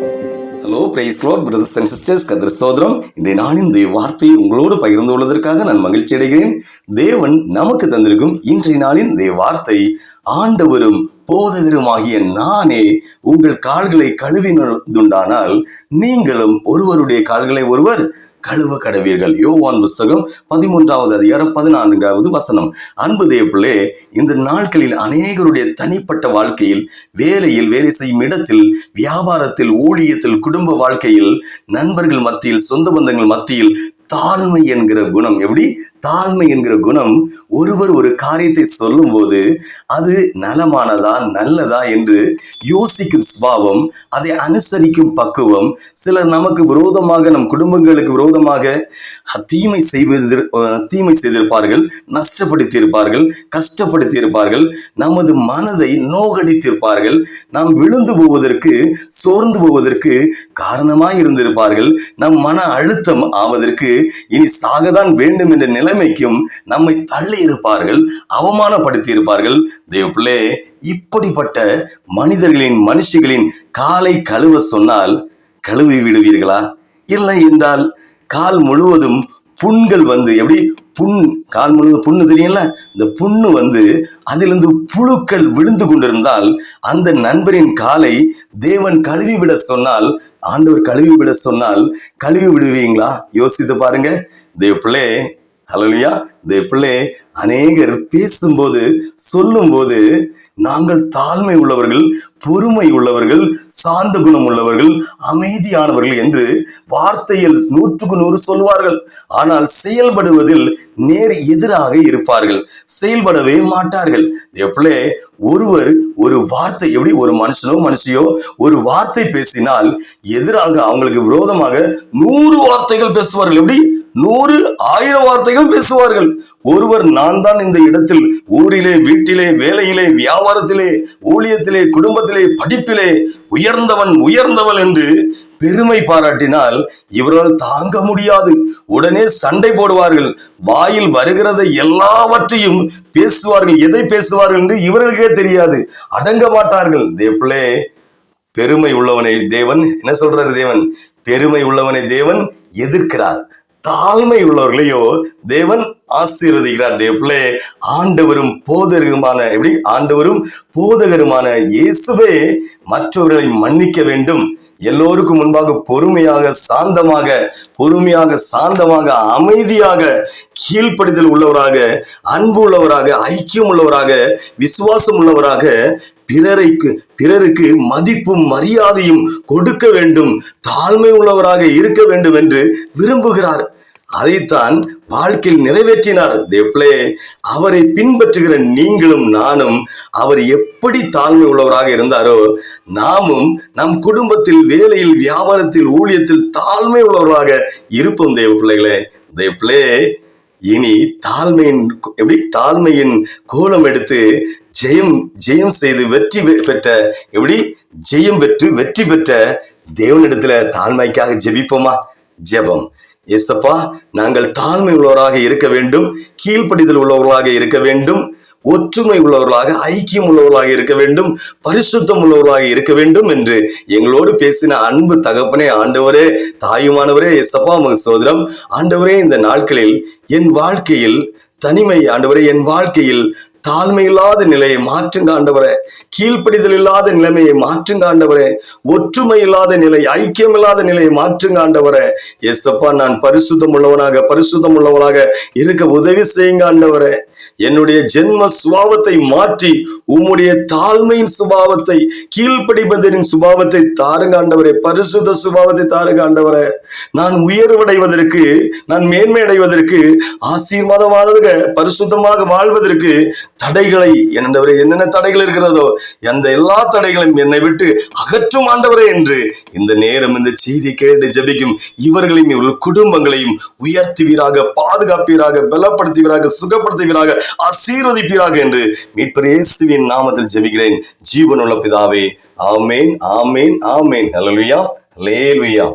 Hello praise lord brothers and sisters கதிர சோதரம் இன்றைய நாளின் இந்த வார்த்தையை உங்களோடு பகிர்ந்து கொள்வதற்காக நான் மகிழ்ச்சி அடைகிறேன். தேவன் நமக்கு தந்திருக்கும் இன்றைய நாளின் இந்த வார்த்தை ஆண்டவரும் போதகருமாகிய நானே உங்கள் கால்களை கழுவினதுண்டானால் நீங்களும் ஒருவருடைய கால்களை ஒருவர் கழுவ கடவீர்கள். யோவான் புஸ்தகம் பதிமூன்றாவது அதிகாரம் பதினான்காவது வசனம். அன்பு தேவப்பிள்ளே இந்த நாட்களில் அநேகருடைய தனிப்பட்ட வாழ்க்கையில் வேலையில் வேலை செய்யும் இடத்தில் வியாபாரத்தில் ஊழியத்தில் குடும்ப வாழ்க்கையில் நண்பர்கள் மத்தியில் சொந்த பந்தங்கள் மத்தியில் தாழ்மை என்கிற குணம். எப்படி? தாழ்மை என்கிற குணம் ஒருவர் ஒரு காரியத்தை சொல்லும்போது அது நலமானதா நல்லதா என்று யோசிக்கும் சுபாவம் அதை அனுசரிக்கும் பக்குவம். சிலர் நமக்கு விரோதமாக நம் குடும்பங்களுக்கு விரோதமாக தீமை செய்வது தீமை செய்திருப்பார்கள் நஷ்டப்படுத்தியிருப்பார்கள் கஷ்டப்படுத்தியிருப்பார்கள் நமது மனதை நோகடித்திருப்பார்கள் நாம் விழுந்து போவதற்கு சோர்ந்து போவதற்கு காரணமாக இருந்திருப்பார்கள் நம் மன அழுத்தம் ஆவதற்கு இனி சாகதான் வேண்டும் என்ற நிலைமைக்கும் நம்மை தள்ளி இருப்பார்கள் அவமானப்படுத்தி இருப்பார்கள் தேவ பிள்ளை இப்படிப்பட்ட மனிதர்களின் மனுஷிகளின் காலை கழுவ சொன்னால் கழுவி விடுவீர்களா? இல்லை என்றால் கால் முழுவதும் புண்கள் வந்து எப்படி? புண் கால் முழுவதும் புண்ணு தெரியல இந்த புண்ணு வந்து அதிலிருந்து புழுக்கள் விழுந்து கொண்டிருந்தால் அந்த நண்பரின் காலை தேவன் கழுவி விட சொன்னால் ஆண்டவர் கழுவி விட சொன்னால் கழுவி விடுவீங்களா? யோசித்து பாருங்க. தேவ பிள்ளை ஹலோலியா தேவ பிள்ளை அநேகர் பேசும்போது சொல்லும்போது நாங்கள் தாழ்மை உள்ளவர்கள் பொறுமை உள்ளவர்கள் சாந்த குணம் உள்ளவர்கள் அமைதியானவர்கள் என்று வார்த்தையில் நூற்றுக்கு நூறு சொல்வார்கள். ஆனால் செயல்படுவதில் நேர் எதிராக இருப்பார்கள். செயல்படவே மாட்டார்கள். எப்பளே ஒருவர் ஒரு வார்த்தை எப்படி ஒரு மனுஷனோ மனுஷியோ ஒரு வார்த்தை பேசினால் எதிராக அவங்களுக்கு விரோதமாக நூறு வார்த்தைகள் பேசுவார்கள். எப்படி? நூறு ஆயிரம் வார்த்தைகள் பேசுவார்கள். ஒருவர் நான் தான் இந்த இடத்தில் ஊரிலே வீட்டிலே வேலையிலே வியாபாரத்திலே ஊழியத்திலே குடும்பத்திலே படிப்பிலே உயர்ந்தவன் உயர்ந்தவள் என்று பெருமை பாராட்டினால் இவரால் தாங்க முடியாது. உடனே சண்டை போடுவார்கள். வாயில் வருகிறத எல்லாவற்றையும் பேசுவார்கள். எதை பேசுவார்கள் என்று இவர்களுக்கே தெரியாது. அடங்க மாட்டார்கள். தேப்பிளே பெருமை உள்ளவனை தேவன் என்ன சொல்றாரு தேவன்? பெருமை உள்ளவனை தேவன் எதிர்க்கிறார். தாழ்மை உள்ளவர்களையோ தேவன் ஆசீர்வதிக்கிறார். தேவ்ளே ஆண்டவரும் போதகருமான எப்படி? ஆண்டவரும் போதகருமான இயேசுவே மற்றவர்களை மன்னிக்க வேண்டும். எல்லோருக்கும் முன்பாக பொறுமையாக சாந்தமாக பொறுமையாக சாந்தமாக அமைதியாக கீழ்ப்படிதல் உள்ளவராக அன்பு உள்ளவராக ஐக்கியம் உள்ளவராக விசுவாசம் உள்ளவராக பிறரைக்கு பிறருக்கு மதிப்பும் மரியாதையும் கொடுக்க வேண்டும். தாழ்மை உள்ளவராக இருக்க வேண்டும் என்று விரும்புகிறார். அதைத்தான் வாழ்க்கையில் நிறைவேற்றினார் தேப்ளே அவரை பின்பற்றுகிற நீங்களும் நானும் அவர் எப்படி தாழ்மை உள்ளவராக இருந்தாரோ நாமும் நம் குடும்பத்தில் வேலையில் வியாபாரத்தில் ஊழியத்தில் தாழ்மை உள்ளவர்களாக இருப்போம் தேவ பிள்ளைகளே. தேவப்பிள்ளே இனி தாழ்மையின் எப்படி? தாழ்மையின் கோலம் எடுத்து ஜெயம் ஜெயம் செய்து வெற்றி பெற்ற எப்படி? ஜெயம் பெற்று வெற்றி பெற்ற தேவனிடத்துல தாழ்மைக்காக ஜெபிப்போமா? ஜெபம். எஸ்அப்பா நாங்கள் தாழ்மை உள்ளவராக இருக்க வேண்டும் கீழ்ப்படிதல் உள்ளவர்களாக இருக்க வேண்டும் ஒற்றுமை உள்ளவர்களாக ஐக்கியம் உள்ளவர்களாக இருக்க வேண்டும் பரிசுத்தம் உள்ளவர்களாக இருக்க வேண்டும் என்று எங்களோடு பேசின அன்பு தகப்பனே ஆண்டவரே தாயுமானவரே எஸ்அப்பா முக சோதரம் ஆண்டவரே இந்த நாட்களில் என் வாழ்க்கையில் தனிமை ஆண்டவரே என் வாழ்க்கையில் தாழ்மை இல்லாத நிலையை மாற்றுங்க ஆண்டவரே கீழ்ப்படிதல் இல்லாத நிலைமையை மாற்றுங்க ஆண்டவரே ஒற்றுமை இல்லாத நிலை ஐக்கியம் இல்லாத நிலையை மாற்றுங்க ஆண்டவரே எஸ்அப்பா நான் பரிசுத்தம் உள்ளவனாக பரிசுத்தம் உள்ளவனாக இருக்க உதவி செய்யுங்க ஆண்டவரே என்னுடைய ஜென்ம சுபாவத்தை மாற்றி உம்முடைய தாழ்மையின் சுபாவத்தை கீழ்ப்படிபதனின் சுபாவத்தை தாருங்காண்டவரே பரிசுத்த சுபாவத்தை தாருங்காண்டவரே நான் உயர்வடைவதற்கு நான் மேன்மை அடைவதற்கு ஆசீர்வாதமாக பரிசுத்தமாக வாழ்வதற்கு தடைகளை என்னவரே என்னென்ன தடைகள் இருக்கிறதோ அந்த எல்லா தடைகளையும் என்னை விட்டு அகற்றும் ஆண்டவரே என்று இந்த நேரம் இந்த செய்தி கேட்டு ஜபிக்கும் இவர்களையும் இவர்கள் குடும்பங்களையும் உயர்த்துவீராக பாதுகாப்பீராக பலப்படுத்துவீராக சுகப்படுத்துவீராக ஆசீர்வதிப்பீராக என்று மீட்பர் இயேசுவின் நாமத்தில் ஜெபிக்கிறேன். ஜீவனுள்ள பிதாவே ஆமேன் ஆமேன் ஆமேன். ஹalleluya லேலுயா